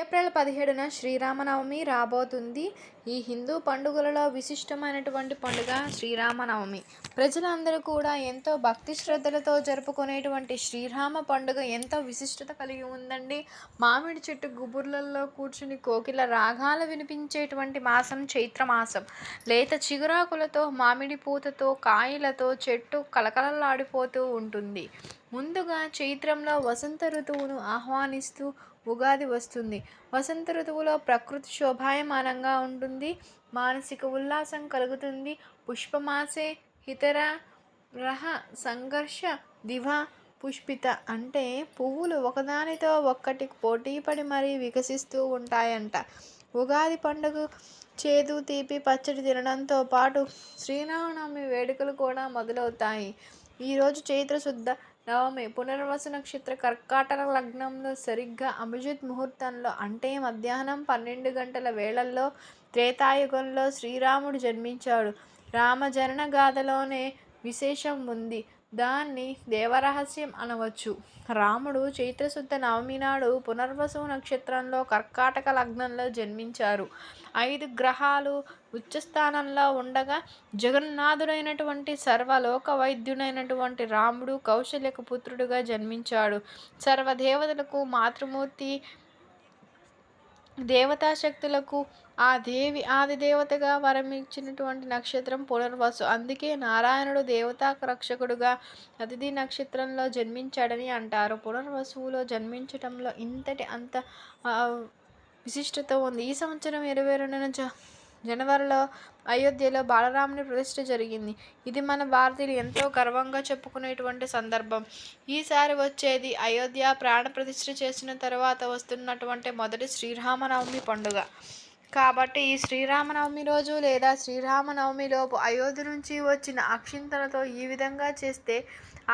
April పదిహేడున శ్రీరామనవమి రాబోతుంది. ఈ హిందూ పండుగలలో విశిష్టమైనటువంటి పండుగ శ్రీరామనవమి. ప్రజలందరూ కూడా ఎంతో భక్తి శ్రద్ధలతో జరుపుకునేటువంటి శ్రీరామ పండుగ ఎంతో విశిష్టత కలిగి ఉందండి. మామిడి చెట్టు గుబుర్లలో కూర్చుని కోకిల రాగాలు వినిపించేటువంటి మాసం చైత్ర మాసం. లేత చిగురాకులతో మామిడి పూతతో కాయలతో చెట్టు కలకలలాడిపోతూ ఉంటుంది. ముందుగా చైత్రంలో వసంత ఋతువును ఆహ్వానిస్తూ ఉగాది వస్తుంది. వసంత ఋతువులో ప్రకృతి శోభాయమానంగా ఉంటుంది. మానసిక ఉల్లాసం కలుగుతుంది. పుష్పమాసే ఇతర రహ సంఘర్ష దివ పుష్పిత అంటే పువ్వులు ఒకదానితో ఒక్కటి పోటీపడి మరీ వికసిస్తూ ఉంటాయంట. ఉగాది పండుగ చేదు తీపి పచ్చడి తినడంతో పాటు శ్రీరామనవమి వేడుకలు కూడా మొదలవుతాయి. ఈరోజు చైత్ర శుద్ధ నవమి పునర్వసు నక్షత్ర కర్కాటక లగ్నంలో సరిగ్గా అభిజిత్ ముహూర్తంలో అంటే మధ్యాహ్నం పన్నెండు గంటల వేళల్లో త్రేతాయుగంలో శ్రీరాముడు జన్మించాడు. రామజనన గాథలోనే విశేషం ఉంది. దాన్ని దేవరహస్యం అనవచ్చు. రాముడు చైత్రశుద్ధ నవమి నాడు పునర్వసు నక్షత్రంలో కర్కాటక లగ్నంలో జన్మించారు. ఐదు గ్రహాలు ఉచ్చస్థానంలో ఉండగా జగన్నాథుడైనటువంటి సర్వలోక వైద్యుడైనటువంటి రాముడు కౌశల్యకు పుత్రుడుగా జన్మించాడు. సర్వదేవతలకు మాతృమూర్తి దేవతాశక్తులకు ఆ దేవి ఆది దేవతగా వరం ఇచ్చినటువంటి నక్షత్రం పునర్వసు. అందుకే నారాయణుడు దేవతా రక్షకుడుగా అతిథి నక్షత్రంలో జన్మించాడని అంటారు. పునర్వసువులో జన్మించటంలో ఇంతటి అంత విశిష్టత ఉంది. ఈ సంవత్సరం ఇరవై రెండున జ జనవరిలో అయోధ్యలో బాలరాముని ప్రతిష్ఠ జరిగింది. ఇది మన భారతీయులు ఎంతో గర్వంగా చెప్పుకునేటువంటి సందర్భం. ఈసారి వచ్చేది అయోధ్య ప్రాణ ప్రతిష్ఠ చేసిన తర్వాత వస్తున్నటువంటి మొదటి శ్రీరామనవమి పండుగ. కాబట్టి ఈ శ్రీరామనవమి రోజు లేదా శ్రీరామనవమిలోపు అయోధ్య నుంచి వచ్చిన అక్షింతలతో ఈ విధంగా చేస్తే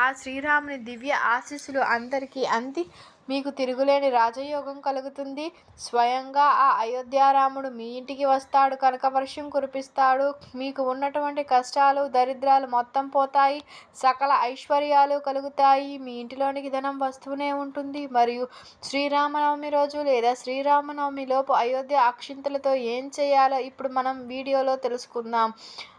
ఆ శ్రీరాముని దివ్య ఆశీస్సులు అందరికీ అంది. మీకు తిరుగులేని రాజయోగం కలుగుతుంది. స్వయంగా ఆ అయోధ్యారాముడు మీ ఇంటికి వస్తాడు కనక వర్షం కురిపిస్తాడు. మీకు ఉన్నటువంటి కష్టాలు దరిద్రాలు మొత్తం పోతాయి. సకల ఐశ్వర్యాలు కలుగుతాయి. మీ ఇంటిలోనికి ధనం వస్తూనే ఉంటుంది. మరియు శ్రీరామనవమి రోజు లేదా శ్రీరామనవమి లోపు అయోధ్య అక్షింతలతో ఏం చేయాలో ఇప్పుడు మనం వీడియోలో తెలుసుకుందాం.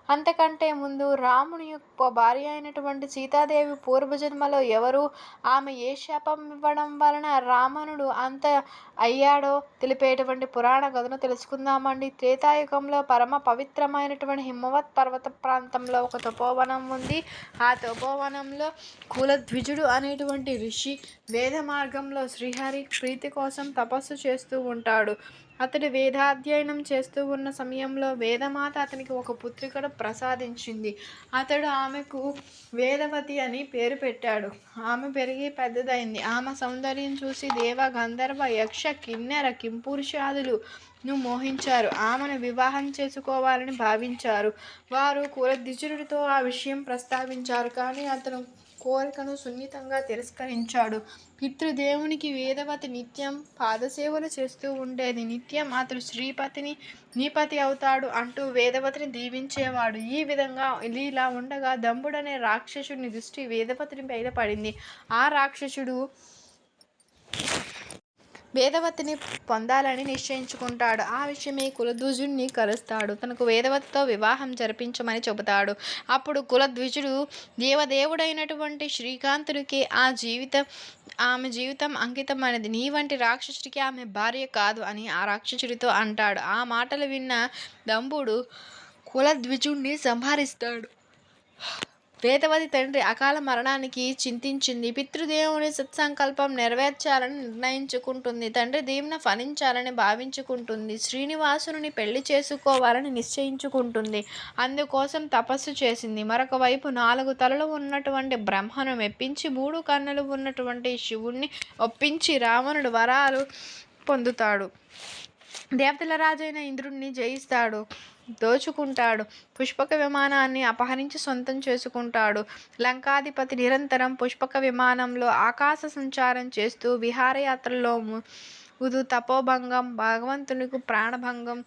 అంతకంటే ముందు రాముని యొక్క భార్య అయినటువంటి సీతాదేవి పూర్వజన్మలో ఎవరు? ఆమె ఏ శాపం ఇవ్వడం వలన రావణుడు అంత అయ్యాడో తెలిపేటువంటి పురాణ కథను తెలుసుకుందామండి. త్రేతాయుగంలో పరమ పవిత్రమైనటువంటి హిమవత్ పర్వత ప్రాంతంలో ఒక తపోవనం ఉంది. ఆ తపోవనంలో కులద్విజుడు అనేటువంటి ఋషి వేద మార్గంలో శ్రీహరి ప్రీతి కోసం తపస్సు చేస్తూ ఉంటాడు. అతడు వేదాధ్యయనం చేస్తూ ఉన్న సమయంలో వేదమాత అతనికి ఒక పుత్రికను ప్రసాదించింది. అతడు ఆమెకు వేదవతి అని పేరు పెట్టాడు. ఆమె పెరిగి పెద్దదైంది. ఆమె సౌందర్యం చూసి దేవ గంధర్వ యక్ష కిన్నెర కింపురుషాదులు ను మోహించారు. ఆమెను వివాహం చేసుకోవాలని భావించారు. వారు కులదిజునుడితో ఆ విషయం ప్రస్తావించారు. కానీ అతను కోరికను సున్నితంగా తిరస్కరించాడు. పితృదేవునికి వేదవతి నిత్యం పాదసేవలు చేస్తూ ఉండేది. నిత్యం అతడు శ్రీపతిని నీపతి అవుతాడు అంటూ వేదవతిని దీవించేవాడు. ఈ విధంగా ఇలా ఉండగా దంబుడనే రాక్షసుని దృష్టి వేదవతిని బయటపడింది ఆ రాక్షసుడు వేదవతిని పొందాలని నిశ్చయించుకుంటాడు. ఆ విషయమే కులధ్వజుడిని కలుస్తాడు తనకు వేదవతితో వివాహం జరిపించమని చెబుతాడు. అప్పుడు కులధ్వజుడు దేవదేవుడైనటువంటి శ్రీకాంతుడికి ఆ జీవితం ఆమె జీవితం అంకితమైనది నీ వంటి రాక్షసుడికి ఆమె భార్య కాదు అని ఆ రాక్షసుడితో అంటాడు. ఆ మాటలు విన్న దంబుడు కులద్విజుడిని సంహరిస్తాడు. వేదవతి తండ్రి అకాల మరణానికి చింతించింది. పితృదేవుని సత్సంకల్పం నెరవేర్చాలని నిర్ణయించుకుంటుంది. తండ్రి దీవెన ఫలించాలని భావించుకుంటుంది. శ్రీనివాసుని పెళ్ళి చేసుకోవాలని నిశ్చయించుకుంటుంది. అందుకోసం తపస్సు చేసింది. మరొక వైపు నాలుగు తలలు ఉన్నటువంటి బ్రహ్మను మెప్పించి మూడు కన్నులు ఉన్నటువంటి శివుణ్ణి ఒప్పించి రావణుడు వరాలు పొందుతాడు. దేవతల రాజైన ఇంద్రుడిని జయిస్తాడు దోచుకుంటాడు పుష్పక విమానాన్ని అపహరించి సొంతం చేసుకుంటాడు. లంకాధిపతి నిరంతరం పుష్పక విమానంలో ఆకాశ సంచారం చేస్తూ విహారయాత్రలో ఉదు తపోభంగం భగవంతునికి ప్రాణభంగం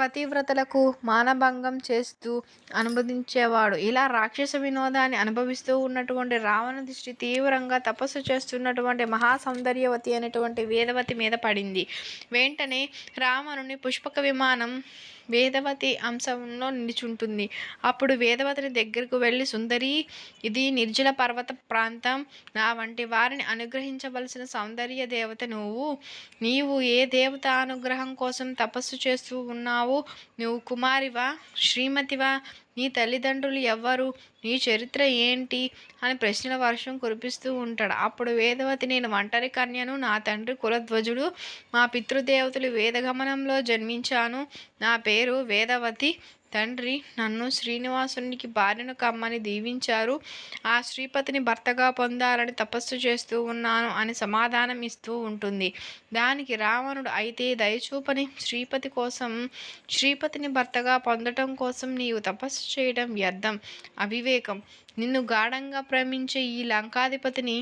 పతివ్రతలకు మానభంగం చేస్తూ అనుభవించేవాడు ఇలా రాక్షస వినోదాన్ని అనుభవిస్తూ ఉన్నటువంటి రావణ దృష్టి తీవ్రంగా తపస్సు చేస్తున్నటువంటి మహాసౌందర్యవతి అనేటువంటి వేదవతి మీద పడింది. వెంటనే రావణుని పుష్పక విమానం వేదవతి అంశంలో నిలుచుంటుంది. అప్పుడు వేదవతిని దగ్గరకు వెళ్ళి సుందరి ఇది నిర్జల పర్వత ప్రాంతం. నా వంటి వారిని అనుగ్రహించవలసిన సౌందర్య దేవత నువ్వు. నీవు ఏ దేవత అనుగ్రహం కోసం తపస్సు చేస్తూ ఉన్నావు? నువ్వు కుమారివా? శ్రీమతివా? నీ తల్లిదండ్రులు ఎవ్వరు? నీ చరిత్ర ఏంటి? అని ప్రశ్నల వర్షం కురిపిస్తూ ఉంటాడు. అప్పుడు వేదవతి నేను ఒంటరి కన్యను. నా తండ్రి కులధ్వజుడు. మా పితృదేవతలు వేదగమనంలో జన్మించాను. నా పేరు వేదవతి. తండ్రి నన్ను శ్రీనివాసునికి భార్యను కమ్మని దీవించారు. ఆ శ్రీపతిని భర్తగా పొందాలని తపస్సు చేస్తూ ఉన్నాను అని సమాధానం ఇస్తూ ఉంటుంది. దానికి రావణుడు అయితే దయచూపని శ్రీపతి కోసం శ్రీపతిని భర్తగా పొందటం కోసం నీవు తపస్సు చేయడం వ్యర్థం, అవివేకం. నిన్ను గాఢంగా ప్రేమించే ఈ లంకాధిపతిని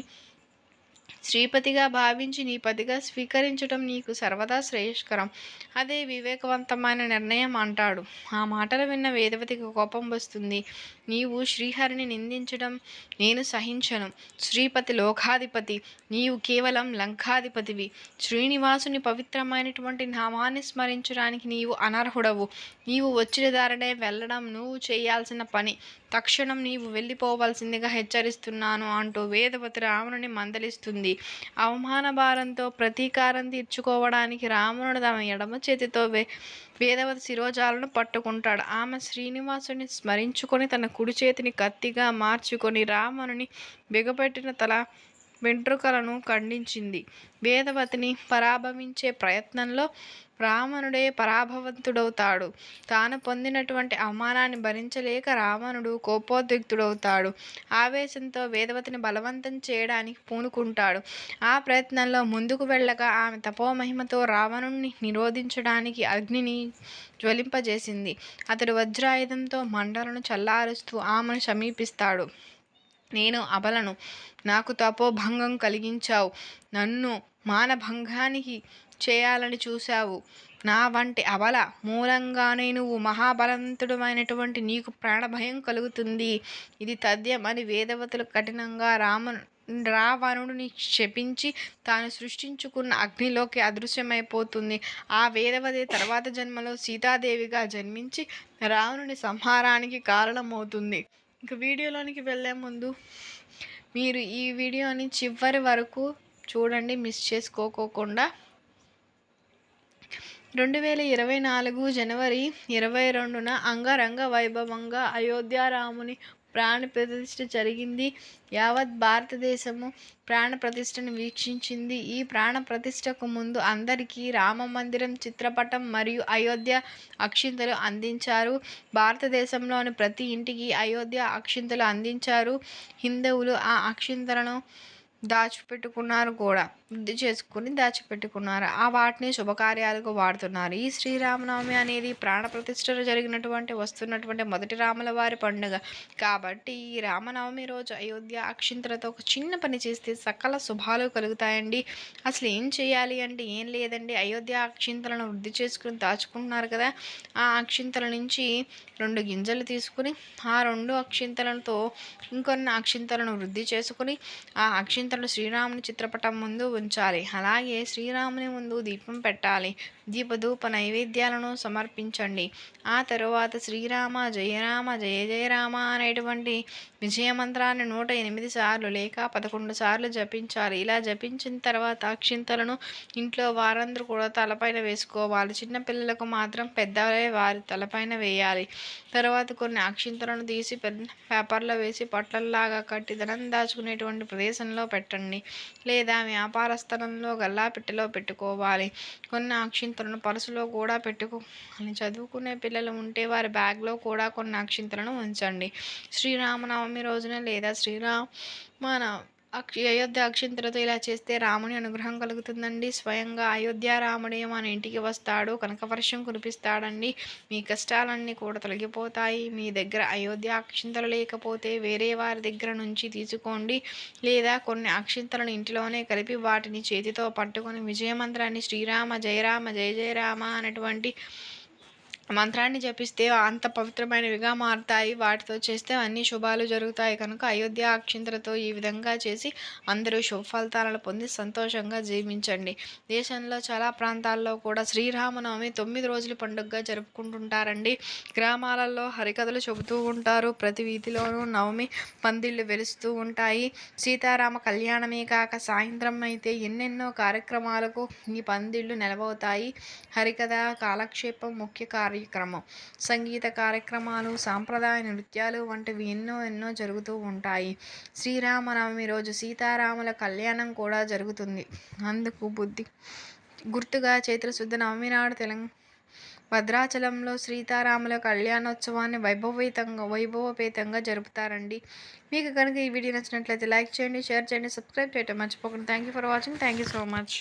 శ్రీపతిగా భావించి నీ పతిగా స్వీకరించడం నీకు సర్వదా శ్రేయస్కరం. అదే వివేకవంతమైన నిర్ణయం అంటాడు. ఆ మాటలు విన్న వేదవతికి కోపం వస్తుంది. నీవు శ్రీహరిని నిందించడం నేను సహించను. శ్రీపతి లోకాధిపతి. నీవు కేవలం లంకాధిపతివి. శ్రీనివాసుని పవిత్రమైనటువంటి నామాన్ని స్మరించడానికి నీవు అనర్హుడవు. నీవు వచ్చిన దారినే వెళ్ళడం నువ్వు చేయాల్సిన పని. తక్షణం నీవు వెళ్ళిపోవాల్సిందిగా హెచ్చరిస్తున్నాను అంటూ వేదవతి రావణుని మందలిస్తుంది. అవమాన భారంతో ప్రతీకారం తీర్చుకోవడానికి రావణుడు తమ ఎడమ చేతితో వే వేదవతి శిరోజాలను పట్టుకుంటాడు. ఆమె శ్రీనివాసుని స్మరించుకొని తన కుడి చేతిని కత్తిగా మార్చుకొని రావణుని బిగపెట్టిన తల వెంట్రుకలను ఖండించింది. వేదవతిని పరాభవించే ప్రయత్నంలో రావణుడే పరాభవంతుడవుతాడు. తాను పొందినటువంటి అవమానాన్ని భరించలేక రావణుడు కోపోద్రిక్తుడవుతాడు. ఆవేశంతో వేదవతిని బలవంతం చేయడానికి పూనుకుంటాడు. ఆ ప్రయత్నంలో ముందుకు వెళ్ళగా ఆమె తపోమహిమతో రావణుణ్ణి నిరోధించడానికి అగ్నిని జ్వలింపజేసింది. అతడు వజ్రాయుధంతో మండలను చల్లారుస్తూ ఆమెను సమీపిస్తాడు. నేను అబలను. నాకు తపోభంగం కలిగించావు. నన్ను మానభంగానికి చేయాలని చూశావు. నా వంటి అబల మూలంగానే నువ్వు మహాబలవంతుడవైనటువంటి నీకు ప్రాణభయం కలుగుతుంది. ఇది తథ్యం అని వేదవతులు కఠినంగా రామను రావణుడిని శపించి తాను సృష్టించుకున్న అగ్నిలోకి అదృశ్యమైపోతుంది. ఆ వేదవతి తర్వాత జన్మలో సీతాదేవిగా జన్మించి రావణుని సంహారానికి కారణమవుతుంది. ఇక వీడియోలోనికి వెళ్ళే ముందు మీరు ఈ వీడియోని చివరి వరకు చూడండి మిస్ చేసుకోకోకుండా. రెండు వేల ఇరవై నాలుగు జనవరి ఇరవై రెండున అంగరంగ వైభవంగా అయోధ్యారాముని ప్రాణ ప్రతిష్ఠ జరిగింది. యావత్ భారతదేశము ప్రాణ ప్రాణప్రతిష్ఠను వీక్షించింది. ఈ ప్రాణ ప్రతిష్ఠకు ముందు అందరికీ రామమందిరం చిత్రపటం మరియు అయోధ్య అక్షింతలు అందించారు. భారతదేశంలోని ప్రతి ఇంటికి అయోధ్య అక్షింతలు అందించారు. హిందువులు ఆ అక్షింతలను దాచిపెట్టుకున్నారు కూడా. వృద్ధి చేసుకుని దాచిపెట్టుకున్నారు. ఆ వాటిని శుభకార్యాలకు వాడుతున్నారు. ఈ శ్రీరామనవమి అనేది ప్రాణప్రతిష్ఠ జరిగినటువంటి వస్తున్నటువంటి మొదటి రాముల వారి పండుగ. కాబట్టి ఈ రామనవమి రోజు అయోధ్య అక్షింతలతో ఒక చిన్న పని చేస్తే సకల శుభాలు కలుగుతాయండి. అసలు ఏం చేయాలి అంటే ఏం లేదండి అయోధ్య అక్షింతలను వృద్ధి చేసుకుని దాచుకుంటున్నారు కదా! ఆ అక్షింతల నుంచి రెండు గింజలు తీసుకుని ఆ రెండు అక్షింతలతో ఇంకొన్ని అక్షింతలను వృద్ధి చేసుకుని ఆ అక్షింతలను శ్రీరాముని చిత్రపటం ముందు ఉంచాలి. అలాగే శ్రీరాముని ముందు దీపం పెట్టాలి. దీపధూప నైవేద్యాలను సమర్పించండి. ఆ తరువాత శ్రీరామ జయరామ జయ జయరామ అనేటువంటి విజయమంత్రాన్ని నూట ఎనిమిది సార్లు లేక పదకొండు సార్లు జపించాలి. ఇలా జపించిన తర్వాత అక్షింతలను ఇంట్లో వారందరూ కూడా తలపైన వేసుకోవాలి. చిన్నపిల్లలకు మాత్రం పెద్దలే వారి తలపైన వేయాలి. తర్వాత కొన్ని అక్షింతలను తీసి పెద్ద పేపర్లో వేసి పొట్లంలాగా కట్టి ధనం దాచుకునేటువంటి ప్రదేశంలో పెట్టండి. లేదా వ్యాపార స్థలంలో గల్లాపెట్టెలో పెట్టుకోవాలి. కొన్ని అక్షింతలను పర్సులో కూడా పెట్టుకోవాలి. చదువుకునే పిల్లలు ఉంటే వారి బ్యాగ్లో కూడా కొన్ని అక్షింతలను ఉంచండి. శ్రీరామనవమి రోజున లేదా శ్రీరామ అయోధ్య అక్షింతలతో ఇలా చేస్తే రాముని అనుగ్రహం కలుగుతుందండి. స్వయంగా అయోధ్యారాముడే మన ఇంటికి వస్తాడు. కనకవర్షం కురిపిస్తాడండి. మీ కష్టాలన్నీ కూడా తొలగిపోతాయి. మీ దగ్గర అయోధ్య అక్షింతలు లేకపోతే వేరే వారి దగ్గర నుంచి తీసుకోండి. లేదా కొన్ని అక్షింతలను ఇంటిలోనే కలిపి వాటిని చేతితో పట్టుకొని విజయమంత్రాన్ని శ్రీరామ జయరామ జయ జయరామ అనేటువంటి మంత్రాన్ని జపిస్తే అంత పవిత్రమైనవిగా మారుతాయి. వాటితో చేస్తే అన్ని శుభాలు జరుగుతాయి. కనుక అయోధ్య అక్షింతలతో ఈ విధంగా చేసి అందరూ శుభఫలితాలను పొంది సంతోషంగా జీవించండి. దేశంలో చాలా ప్రాంతాల్లో కూడా శ్రీరామనవమి తొమ్మిది రోజుల పండుగగా జరుపుకుంటుంటారండి. గ్రామాలలో హరికథలు చెబుతూ ఉంటారు. ప్రతి వీధిలోనూ నవమి పందిళ్ళు వెలుస్తూ ఉంటాయి. సీతారామ కళ్యాణమే కాక సాయంత్రం అయితే ఎన్నెన్నో కార్యక్రమాలకు ఈ పందిళ్ళు నెలవవుతాయి. హరికథ కాలక్షేపం ముఖ్య కార్యం కార్యక్రమం సంగీత కార్యక్రమాలు సాంప్రదాయ నృత్యాలు వంటివి ఎన్నో ఎన్నో జరుగుతూ ఉంటాయి. శ్రీరామనవమి రోజు సీతారాముల కళ్యాణం కూడా జరుగుతుంది. అందుకు బుద్ధి గుర్తుగా చైత్రశుద్ధ నవమి నాడు తెలంగాణ భద్రాచలంలో సీతారాముల కళ్యాణోత్సవాన్ని వైభవీతంగా వైభవపేతంగా జరుపుతారండి. మీకు కనుక ఈ వీడియో నచ్చినట్లయితే లైక్ చేయండి షేర్ చేయండి సబ్స్క్రైబ్ చేయటం మర్చిపోకండి. Thank you for watching thank you so much